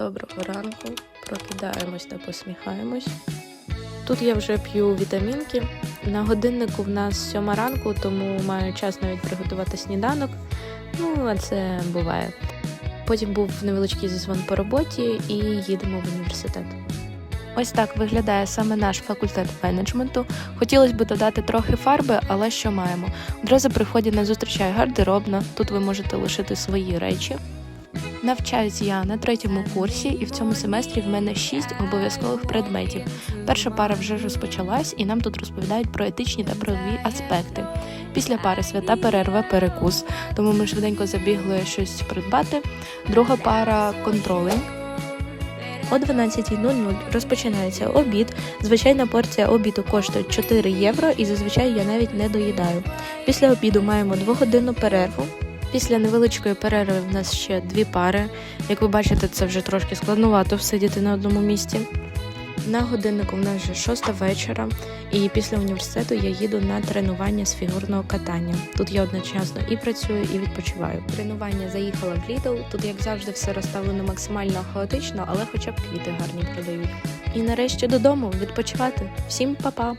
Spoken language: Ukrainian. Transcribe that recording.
Доброго ранку. Прокидаємось та посміхаємось. Тут я вже п'ю вітамінки. На годиннику в нас сьома ранку, тому маю час навіть приготувати сніданок. Ну, а це буває. Потім був невеличкий зізвон по роботі і їдемо в університет. Ось так виглядає саме наш факультет менеджменту. Хотілося б додати трохи фарби, але що маємо? Одразу при вході нас зустрічає гардеробна. Тут ви можете лишити свої речі. Навчаюсь я на третьому курсі, і в цьому семестрі в мене шість обов'язкових предметів. Перша пара вже розпочалась, і нам тут розповідають про етичні та правові аспекти. Після пари свята перерва, перекус, тому ми швиденько забігли щось придбати. Друга пара контролинг. О 12.00 розпочинається обід. Звичайна порція обіду коштує 4 євро, і зазвичай я навіть не доїдаю. Після обіду маємо двогодинну перерву. Після невеличкої перерви в нас ще дві пари. Як ви бачите, це вже трошки складновато всидіти на одному місці. На годиннику в нас вже шоста вечора, і після університету я їду на тренування з фігурного катання. Тут я одночасно і працюю, і відпочиваю. Тренування заїхала в Lidl. Тут, як завжди, все розставлено максимально хаотично, але хоча б квіти гарні продають. І нарешті додому відпочивати. Всім па-па!